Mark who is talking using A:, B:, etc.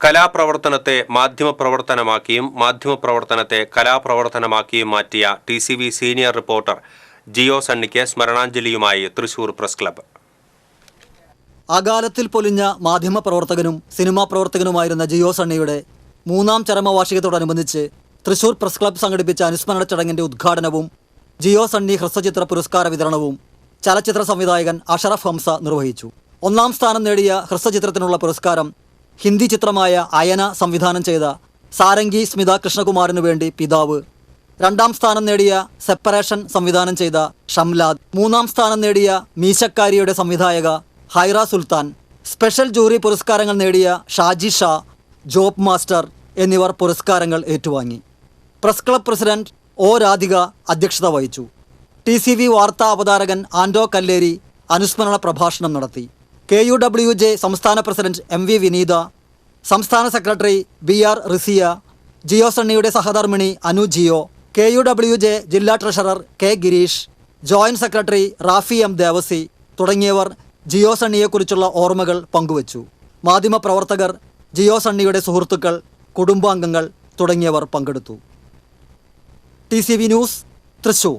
A: കലാപ്രവർത്തനത്തെ മാധ്യമപ്രവർത്തനമാക്കിയും മാധ്യമപ്രവർത്തനത്തെ കലാപ്രവർത്തനമാക്കിയും മാറ്റിയ T C V senior reporter Jio സണ്ണിക്ക് സ്മരണാഞ്ജലിയുമായി തൃശൂർ പ്രസ് ക്ലബ്ബ്.
B: അകാലത്തിൽ പൊലിഞ്ഞ മാധ്യമപ്രവർത്തകനും സിനിമാ പ്രവർത്തകനുമായിരുന്ന ജിയോ സണ്ണിയുടെ മൂന്നാം ചരമവാർഷികത്തോടനുബന്ധിച്ച് തൃശൂർ പ്രസ് ക്ലബ്ബ് സംഘടിപ്പിച്ച അനുസ്മരണ ചടങ്ങിന്റെ ഉദ്ഘാടനവും ജിയോ സണ്ണി ഹ്രസ്വചിത്ര പുരസ്കാര വിതരണവും ചലച്ചിത്ര സംവിധായകൻ അഷറഫ് ഹംസ നിർവഹിച്ചു. ഒന്നാം സ്ഥാനം നേടിയ ഹ്രസ്വചിത്രത്തിനുള്ള പുരസ്കാരം ഹിന്ദി ചിത്രമായ അയന സംവിധാനം ചെയ്ത സാരംഗി സ്മിത കൃഷ്ണകുമാറിനു വേണ്ടി പിതാവ്. രണ്ടാം സ്ഥാനം നേടിയ സെപ്പറേഷൻ സംവിധാനം ചെയ്ത ഷംലാദ്. മൂന്നാം സ്ഥാനം നേടിയ മീശക്കാരിയുടെ സംവിധായക ഹൈറ സുൽത്താൻ. സ്പെഷ്യൽ ജൂറി പുരസ്കാരങ്ങൾ നേടിയ ഷാജി ഷാ ജോബ് മാസ്റ്റർ എന്നിവർ പുരസ്കാരങ്ങൾ ഏറ്റുവാങ്ങി. Press club president O Radhika അധ്യക്ഷത വഹിച്ചു. ടി സി വി വാർത്താ അവതാരകൻ ആൻഡോ കല്ലേരി അനുസ്മരണ പ്രഭാഷണം നടത്തി. കെ യു ഡബ്ല്യു ജെ സംസ്ഥാന പ്രസിഡന്റ് എം വി വിനീത സംസ്ഥാന secretary B R Risiya Jio സണ്ണിയുടെ സഹധർമ്മിണി Anu Jio K U W J ജില്ലാ treasurer K Girish joint secretary Rafi M Devasi തുടങ്ങിയവർ ജിയോ സണ്ണിയെക്കുറിച്ചുള്ള ഓർമ്മകൾ പങ്കുവച്ചു. മാധ്യമപ്രവർത്തകർ ജിയോ സണ്ണിയുടെ സുഹൃത്തുക്കൾ കുടുംബാംഗങ്ങൾ തുടങ്ങിയവർ പങ്കെടുത്തു. T news Thrissur.